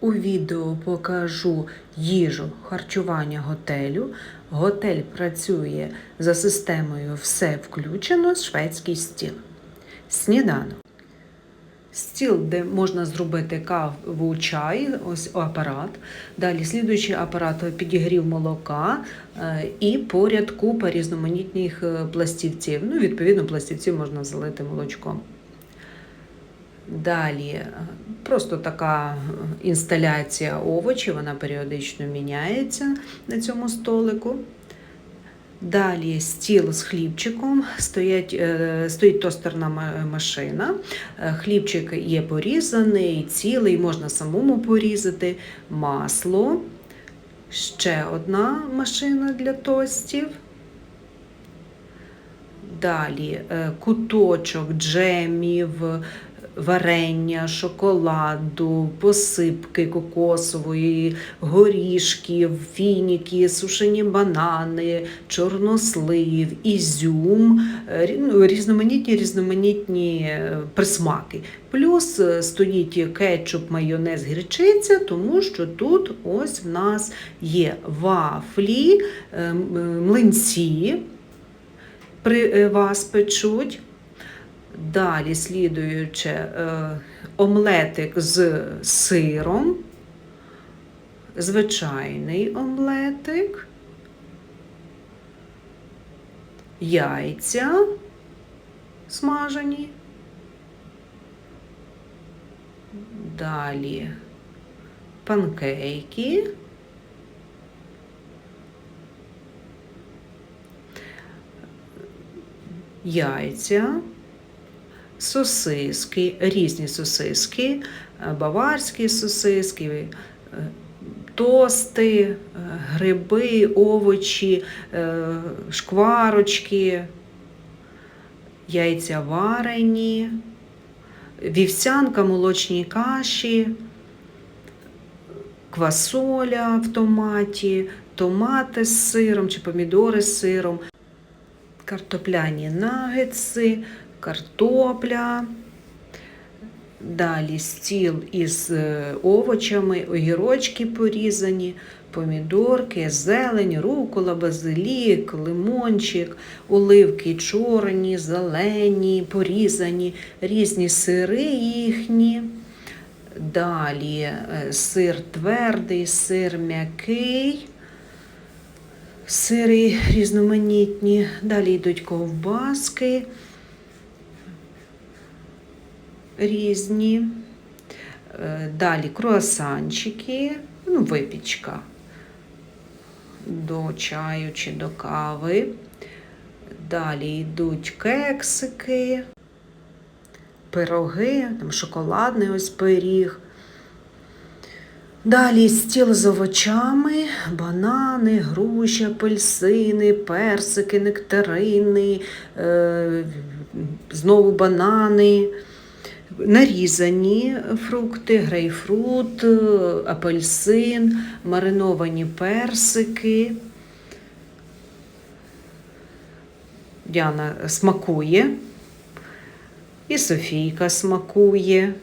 У відео покажу їжу харчування готелю. Готель працює за системою все включено, шведський стіл. Сніданок. Стіл, де можна зробити каву, чай, ось апарат. Далі слідуючий апарат підігрів молока е, і поряд купа різноманітних е, пластівців. Ну, відповідно, пластівців можна залити молочком. Далі просто така інсталяція овочів, вона періодично міняється на цьому столику. Далі стіл з хлібчиком, стоять, е, стоїть тостерна машина. Е, Хлібчик є порізаний, цілий, можна самому порізати. Масло, ще одна машина для тостів. Далі е, куточок джемів, варення, шоколаду, посипки кокосової, горішків, фініки, сушені банани, чорнослив, ізюм, е, ну, різноманітні різноманітні е, присмаки. Плюс е, стоїть кетчуп, майонез, гірчиця, тому що тут ось в нас є вафлі, е, млинці при вас печуть. Далі слідуюче е, омлетик з сиром, звичайний омлетик, яйця смажені. Далі панкейки. Яйця сосиски, різні сосиски, е, баварські сосиски, е, тости, е, гриби, овочі, шкварочки, яйця варені, вівсянка, молочні каші, квасоля в томаті, томати з сиром чи помідори з сиром, картопляні нагетси, картопля. Далі стіл із е, овочами, огірочки порізані, помідорки, зелень, рукола, базилік, лимончик, оливки чорні, зелені, порізані, різні сири їхні. Далі е, сир твердий, сир м'який, сири різноманітні. Далі йдуть ковбаски різні. Е, Далі круасанчики, ну, випічка до чаю чи до кави. Далі йдуть кексики, пироги, там шоколадний ось пиріг. Далі стіл з овочами, банани, груші, апельсини, персики, нектарини, е, знову банани, нарізані фрукти, грейпфрут, е, апельсин, мариновані персики. Діана смакує. І Софійка смакує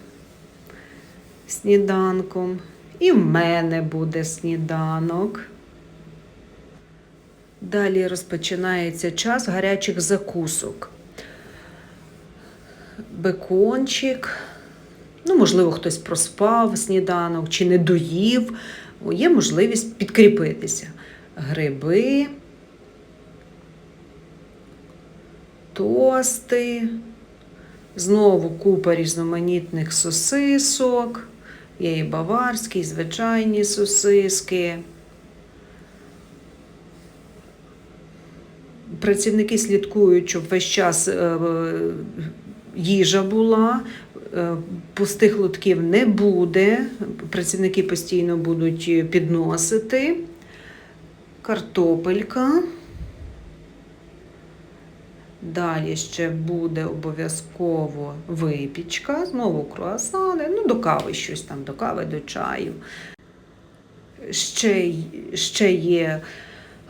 сніданком. І в мене буде сніданок. Далі розпочинається час гарячих закусок. Бекончик. Ну, можливо, хтось проспав сніданок чи не доїв. Є можливість підкріпитися. Гриби, тости, знову купа різноманітних сосисок. Є і баварські, і звичайні сосиски. Працівники слідкують, щоб весь час е, їжа була, е, пустих лотків не буде. Працівники постійно будуть підносити. Картопелька. Далі ще буде обов'язково випічка, знову круасани, ну до кави щось там, до кави, до чаю. Ще, ще є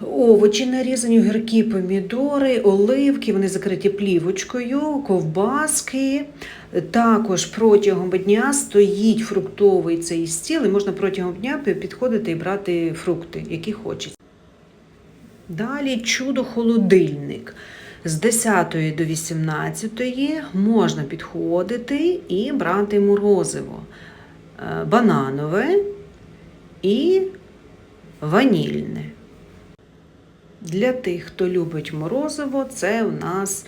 Овочі нарізані, огірки, помідори, оливки, вони закриті плівочкою, ковбаски. Також протягом дня стоїть фруктовий цей стіл, і можна протягом дня підходити і брати фрукти, які хочеться. Далі чудо-холодильник. З 10 до 18 можна підходити і брати морозиво Е, бананове і ванільне. Для тих, хто любить морозиво, це у нас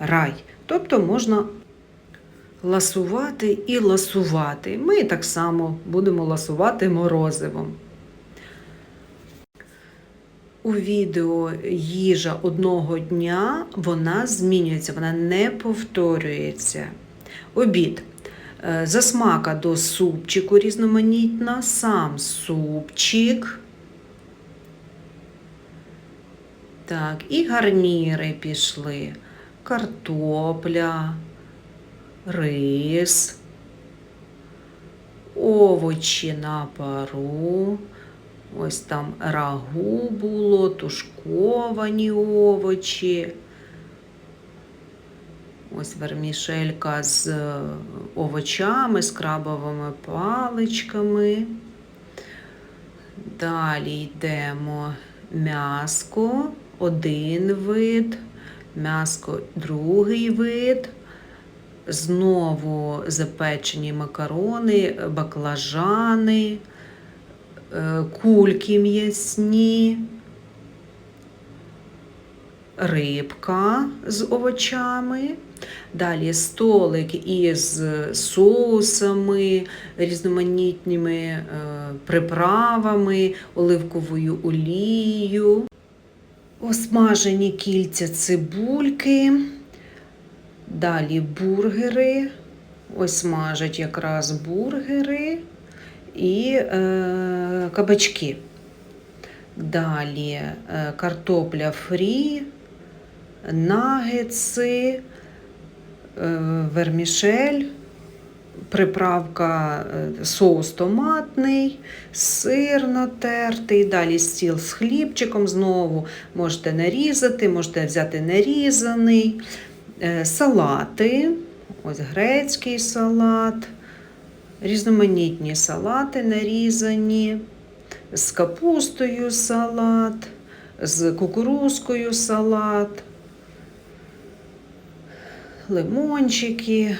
рай. Тобто можна ласувати і ласувати. Ми так само будемо ласувати морозивом. У відео їжа одного дня вона змінюється, вона не повторюється. Обід. Е, Засмака до супчику різноманітна, сам супчик. Так, і гарніри пішли. Картопля, рис, овочі на пару. Ось там рагу було, тушковані овочі. Ось вермішелька з е, овочами, з крабовими паличками. Далі йдемо м'яско, один вид, м'яско другий вид. Знову запечені макарони, баклажани, е, кульки м'ясні, рибка з овочами. Далі столик із соусами, різноманітними е, приправами, оливковою олією, осмажені кільця цибульки, далі бургери. Ось смажать якраз бургери і е, кабачки. Далі е, картопля фрі, нагетси, е, вермішель, приправка е, соус томатний, сир натертий, далі стіл з хлібчиком. Знову. Можете нарізати, можете взяти нарізаний, Е, салати, ось грецький салат, різноманітні салати нарізані, з капустою салат, з кукурузкою салат, лимончики,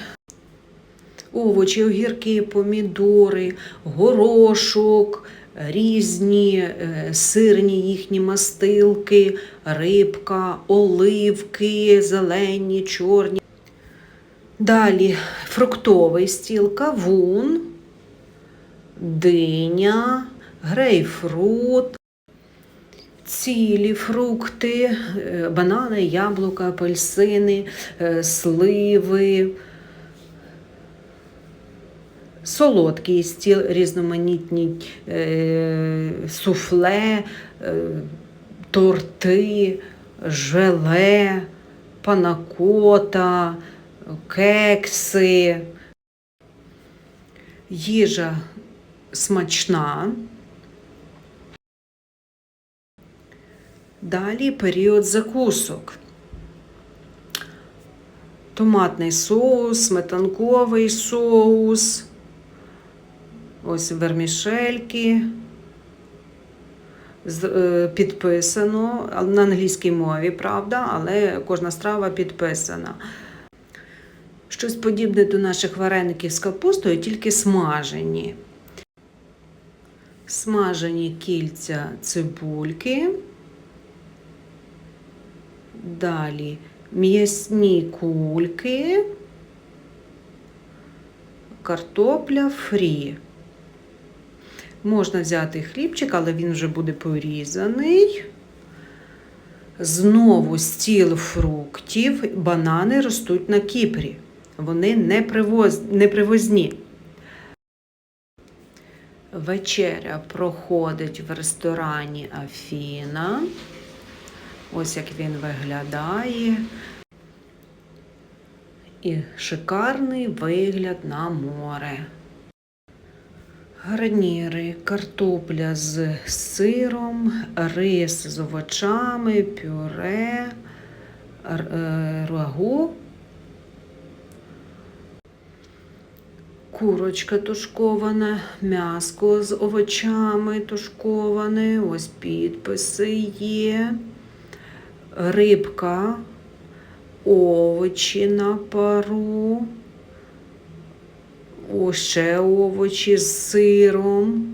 овочі, огірки, помідори, горошок, різні е, сирні їхні мастилки, рибка, оливки, зелені, чорні. Далі фруктовий стіл, кавун, диня, грейпфрут, цілі фрукти, е, банани, яблука, апельсини, е, сливи. Солодкий стіл, різноманітні е, суфле, е, торти, желе, панакота, кекси. Їжа смачна. Далі період закусок. Томатний соус, сметанковий соус, ось вермішельки. Е, Підписано на англійській мові, правда, але кожна страва підписана. Щось подібне до наших вареників з капустою, тільки смажені. Смажені кільця цибульки. Далі м'ясні кульки, картопля фрі. Можна взяти хлібчик, але він вже буде порізаний. Знову стіл фруктів. Банани ростуть на Кіпрі. Вони не, привоз... не привозні. Вечеря проходить в ресторані Афіна. Ось як він виглядає. І шикарний вигляд на море. Гарніри, картопля з сиром, рис з овочами, пюре, е, рагу, курочка тушкована, м'яско з овочами тушковане, ось підписи є, рибка, овочі на пару. О, ще овочі з сиром.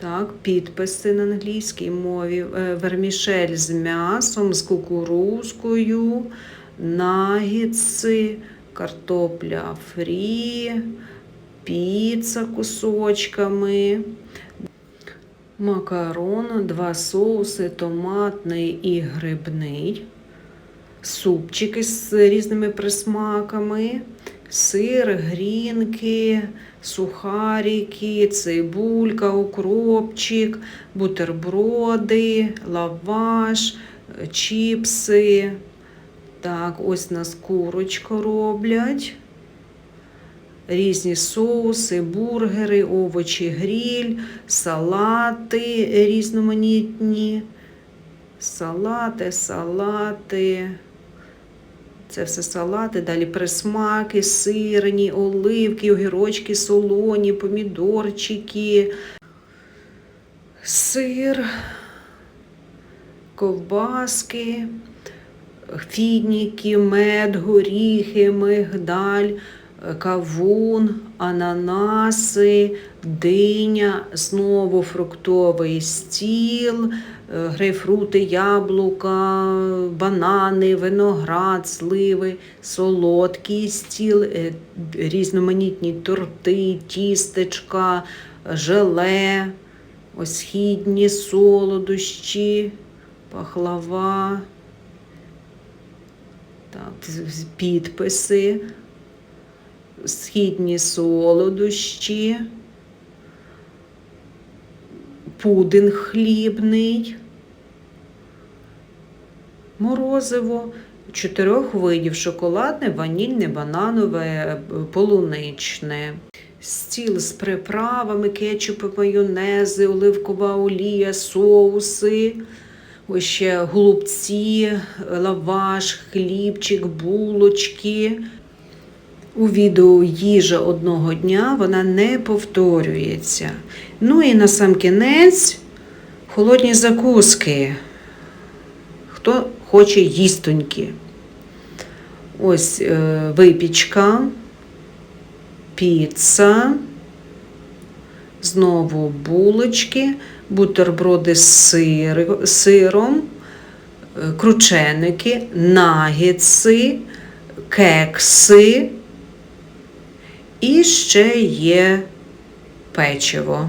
Так, підписи на англійській мові. Е, Вермішель з м'ясом, з кукурузкою, нагітси, картопля фрі, піца кусочками, макарон, два соуси, томатний і грибний, супчики з різними присмаками сир, грінки, сухарики, цибулька, укропчик, бутерброди, лаваш, чіпси. Так, ось нас курочку роблять. Різні соуси, бургери, овочі, гріль, салати різноманітні. Салати, салати. Це все салати, далі присмаки, сирні, оливки, огірочки, солоні, помідорчики, сир, ковбаски, фініки, мед, горіхи, мигдаль, кавун, ананаси, диня, знову фруктовий стіл, е, грейпфрути, яблука, банани, виноград, сливи, солодкий стіл, е, різноманітні торти, тістечка, желе, східні солодощі, пахлава. Так, підписи, східні солодощі, пудинг хлібний, морозиво чотирьох видів: шоколадне, ванільне, бананове, полуничне. Стіл з приправами, кетчупи, майонези, оливкова олія, соуси. Ще голубці, лаваш, хлібчик, булочки. У відео їжа одного дня вона не повторюється. Ну і на сам кінець холодні закуски. Хто хоче їстоньки. Ось е, випічка, піца, знову булочки, бутерброди з сиром, е, крученики, нагетси, кекси і ще є печиво.